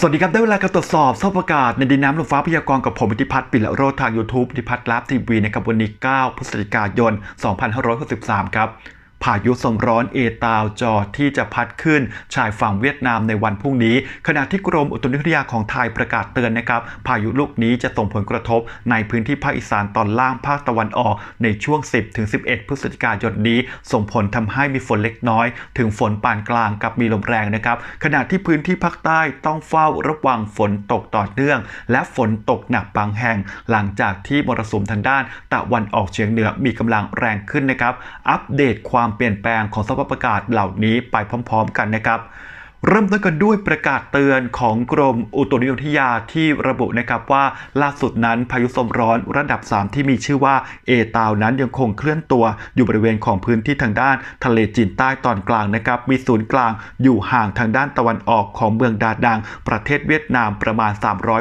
สวัสดีครับ ได้เวลาการตรวจสอบสภาพอากาศในดินน้ำลมฟ้าพยากรณ์กับผมอิทธิพัฒน์ปิละโรธทาง YouTube อิทธิพัฒน์ลาฟทีวีนะครับวันนี้ 9 พฤศจิกายน 2563 ครับ พายุโซนร้อนเอตาวจอที่จะพัดขึ้นชายฝั่งเวียดนามในวันพรุ่งนี้ ขณะที่กรมอุตุนิยมวิทยาของไทยประกาศเตือนนะครับ พายุลูกนี้จะส่งผลกระทบในพื้นที่ภาคอีสานตอนล่างภาคตะวันออกในช่วง 10-11 พฤศจิกายนนี้ ส่งผลทำให้มีฝนเล็กน้อย ถึงฝนปานกลางกับมีลมแรงนะครับ ขณะที่พื้นที่ภาคใต้ต้องเฝ้าระวังฝนตกต่อเนื่อง และฝนตกหนักบางแห่ง หลังจากที่มรสุมทางด้านตะวันออกเฉียงเหนือมีกำลังแรงขึ้นนะครับ อัปเดตความเปลี่ยนแปลงของสภาพอากาศเหล่านี้ไปพร้อม ๆ กันนะครับ เริ่มต้นกันด้วยประกาศเตือนของกรมอุตุนิยมวิทยาที่ระบุนะครับว่าล่าสุดนั้นพายุโซนร้อนระดับ 3 ที่มีชื่อว่าเอตาวนั้นยังคงเคลื่อนตัวอยู่บริเวณของพื้นที่ทางด้านทะเลจีนใต้ตอนกลางนะครับมีศูนย์กลางอยู่ห่างทางด้านตะวันออกของเมืองดาดัง ประเทศเวียดนามประมาณ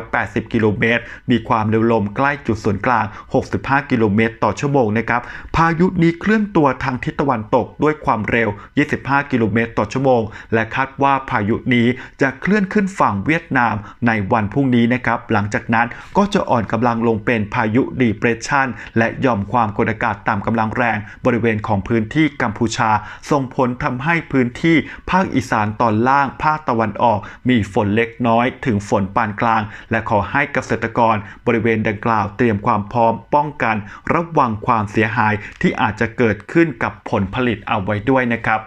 380 กิโลเมตร มีความเร็วลมใกล้จุดศูนย์กลาง 65 กิโลเมตร ต่อชั่วโมงนะครับพายุนี้เคลื่อนตัวทางทิศตะวันตกด้วยความเร็ว 25 กิโลเมตร ต่อชั่วโมง และคาดว่าพายุนี้จะเคลื่อนขึ้นฝั่งเวียดนามในวันพรุ่งนี้นะครับ หลังจากนั้นก็จะอ่อนกำลังลงเป็นพายุดีเปรสชันและย่อมความกดอากาศต่ำกำลังแรงบริเวณของพื้นที่กัมพูชา ส่งผลทำให้พื้นที่ภาคอีสานตอนล่าง ภาคตะวันออก มีฝนเล็กน้อย ถึงฝนปานกลาง และขอให้เกษตรกรบริเวณดังกล่าวเตรียมความพร้อมป้องกัน ระวังความเสียหายที่อาจจะเกิดขึ้นกับผลผลิตเอาไว้ด้วยนะครับ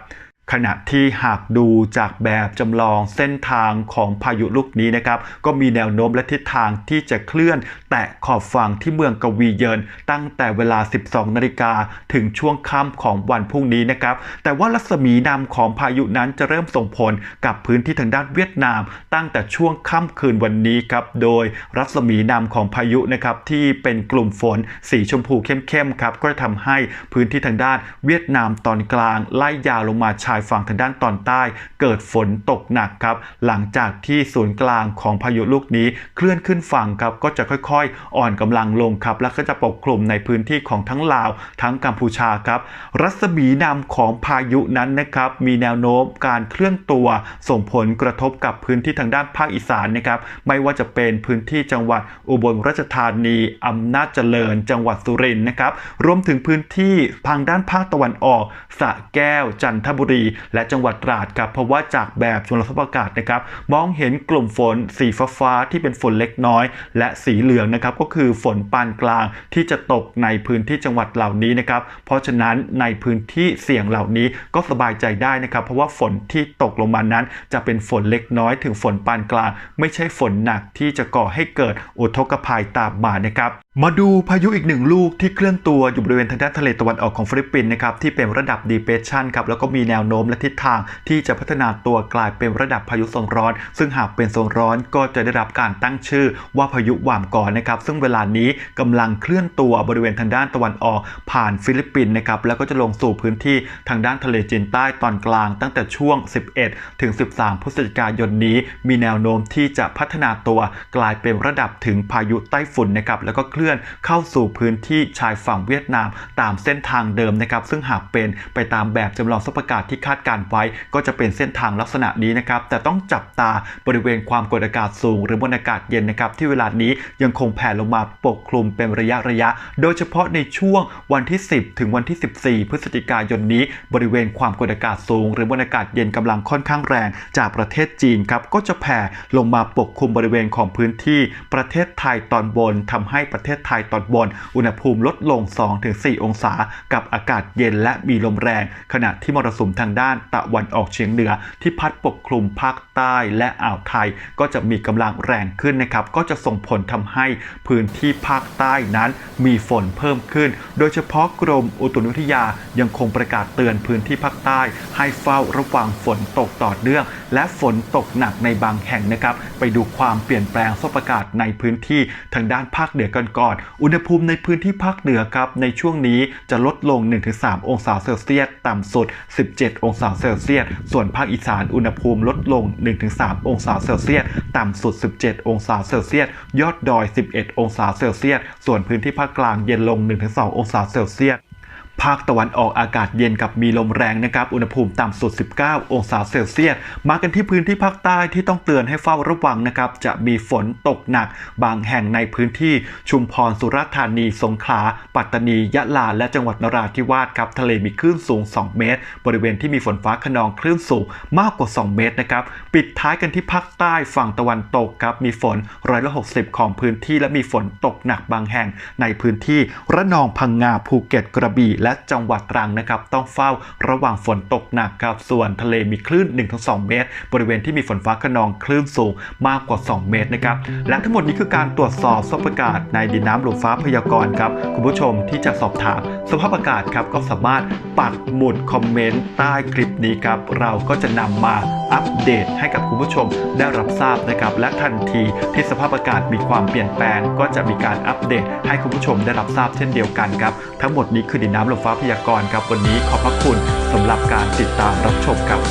ขณะที่หากดูจากแบบจำลองเส้นทางของพายุลูกนี้นะครับ ก็มีแนวโน้มและทิศทางที่จะเคลื่อน แตะขอบฝั่งที่เมืองกวีเยิน ตั้งแต่เวลา 12 นาฬิกาถึงช่วงค่ำของวันพรุ่งนี้นะครับ แต่ว่ารัศมีนำของพายุนั้นจะเริ่มส่งผลกับพื้นที่ทางด้านเวียดนาม ตั้งแต่ช่วงค่ำคืนวันนี้ครับ โดยรัศมีนำของพายุนะครับที่เป็นกลุ่มฝนสีชมพูเข้มๆครับก็จะทำให้พื้นที่ทางด้านเวียดนามตอนกลางไล่ยาวลงมาชายฝั่งทางด้านตอนใต้ เกิดฝนตกหนักครับ หลังจากที่ศูนย์กลางของพายุลูกนี้เคลื่อนขึ้นฝั่งครับก็จะค่อยๆ อ่อนกำลังลงครับ แล้วก็จะปกคลุมในพื้นที่ของทั้งลาว ทั้งกัมพูชาครับ รัศมีนำของพายุนั้นนะครับ มีแนวโน้มการเคลื่อนตัว ส่งผลกระทบกับพื้นที่ทางด้านภาคอีสานนะครับ ไม่ว่าจะเป็นพื้นที่จังหวัดอุบลราชธานีอำนาจเจริญ จังหวัดสุรินทร์นะครับ รวมถึงพื้นที่ทางด้านภาคตะวันออกสระแก้ว จันทบุรีและจังหวัดตราดครับเพราะว่าจากแบบชนลสภาพอากาศนะครับมองเห็นกลุ่มฝนสีฟ้าฟาที่เป็นฝนเล็กน้อย และสีเหลืองนะครับก็คือฝนปานกลางที่จะตกในพื้นที่จังหวัดเหล่านี้นะครับเพราะฉะนั้นในพื้นที่เสี่ยงเหล่านี้ก็สบายใจได้นะครับเพราะว่าฝนที่ตกลงมานั้น จะเป็นฝนเล็กน้อยถึงฝนปานกลาง ไม่ใช่ฝนหนักที่จะก่อให้เกิดอุทกภัยตามมานะครับมาดูพายุอีกหนึ่งลูกที่เคลื่อนตัวอยู่บริเวณทางด้านทะเลตะวันออกของฟิลิปปินส์นะครับที่เป็นระดับ depression ครับแล้วก็มีแนวโน้มและทิศทางที่จะพัฒนาตัวกลายเป็นระดับพายุโซนร้อน ซึ่งหากเป็นโซนร้อนก็จะได้รับการตั้งชื่อว่าพายุหว่ามก่อนนะครับซึ่งเวลานี้กำลังเคลื่อนตัวบริเวณทางด้านตะวันออกผ่านฟิลิปปินส์นะครับแล้วก็จะลงสู่พื้นที่ทางด้านทะเลจีนใต้ตอนกลาง ตั้งแต่ช่วง 11 ถึง 13 พฤศจิกายนนี้ มีแนวโน้มที่จะพัฒนาตัวกลายเป็นระดับถึงพายุไต้ฝุ่นนะครับแล้วก็เคลื่อนเข้าสู่พื้นที่ชายฝั่งเวียดนามตามเส้นทางเดิมนะครับ ซึ่งหากเป็นไปตามแบบจำลองสภาพอากาศที่คาดการไว้ ก็จะเป็นเส้นทางลักษณะนี้นะครับ แต่ต้องจับตาบริเวณความกดอากาศสูง หรือมวลอากาศเย็นนะครับ ที่เวลานี้ยังคงแผ่ลงมาปกคลุมเป็นระยะระยะ โดยเฉพาะในช่วงวันที่ 10 ถึงวันที่ 14 พฤศจิกายนนี้ บริเวณความกดอากาศสูง หรือมวลอากาศเย็นกำลังค่อนข้างแรง จากประเทศจีนครับก็จะแผ่ลงมาปกคลุมบริเวณของพื้นที่ประเทศไทยตอนบนทำให้ประเทศไทยตอนบน อุณหภูมิลดลง 2-4 องศา กับอากาศเย็นและมีลมแรง ขณะที่มรสุมทางด้านตะวันออกเฉียงเหนือ ที่พัดปกคลุมภาคใต้และอ่าวไทย ก็จะมีกำลังแรงขึ้นนะครับ ก็จะส่งผลทำให้พื้นที่ภาคใต้นั้นมีฝนเพิ่มขึ้น โดยเฉพาะกรมอุตุนิยมวิทยายังคงประกาศเตือนพื้นที่ภาคใต้ ให้เฝ้าระวังฝนตกต่อเนื่อง และฝนตกหนักในบางแห่งนะครับ ไปดูความเปลี่ยนแปลงสภาพอากาศในพื้นที่ทางด้านภาคเหนือกันก่อนอุณหภูมิในพื้นที่ภาคเหนือครับในช่วงนี้จะลดลง 1-3 องศาเซลเซียสต่ำสุด 17 องศาเซลเซียส ส่วนภาคอีสานอุณหภูมิลดลง 1-3 องศาเซลเซียส ต่ำสุด 17 องศาเซลเซียส ยอดดอย 11 องศาเซลเซียส ส่วนพื้นที่ภาคกลางเย็นลง 1-2 องศาเซลเซียส ภาคตะวันออกอากาศเย็นกับมีลมแรงนะครับ อุณหภูมิต่ำสุด 19 องศาเซลเซียส มากันที่พื้นที่ภาคใต้ที่ต้องเตือนให้เฝ้าระวังนะครับ จะมีฝนตกหนัก บางแห่งในพื้นที่ชุมพร สุราษฎร์ธานี สงขลา ปัตตานี ยะลา และจังหวัดนราธิวาสครับ ทะเลมีคลื่นสูง 2 เมตร บริเวณที่มีฝนฟ้าขนองคลื่นสูงมากกว่า 2 เมตรนะครับ ปิดท้ายกันที่ภาคใต้ฝั่งตะวันตกครับ มีฝนร้อยละ60 ของพื้นที่และมีฝนตกหนักบางแห่งในพื้นที่ระนอง พังงา ภูเก็ต กระบี่และจังหวัดตรังนะครับ ต้องเฝ้าระวังฝนตกหนักครับ ส่วนทะเลมีคลื่น 1-2 เมตร บริเวณที่มีฝนฟ้าขนองคลื่นสูงมากกว่า 2 เมตรนะครับ และทั้งหมดนี้คือการตรวจสอบสภาพอากาศในดินน้ำหลมฟ้าพยากรณ์ครับ คุณผู้ชมที่จะสอบถามสภาพอากาศครับก็สามารถปักหมุดคอมเมนต์ใต้คลิปนี้ครับ เราก็จะนำมา อัปเดตให้กับคุณผู้ชมได้รับทราบนะครับและทันทีที่สภาพอากาศมีความเปลี่ยนแปลง ก็จะมีการอัปเดตให้คุณผู้ชมได้รับทราบเช่นเดียวกันครับทั้งหมดนี้คือดินน้ำลมฟ้าพยากรณ์ครับวันนี้ขอบพระคุณสำหรับการติดตามรับชมครับ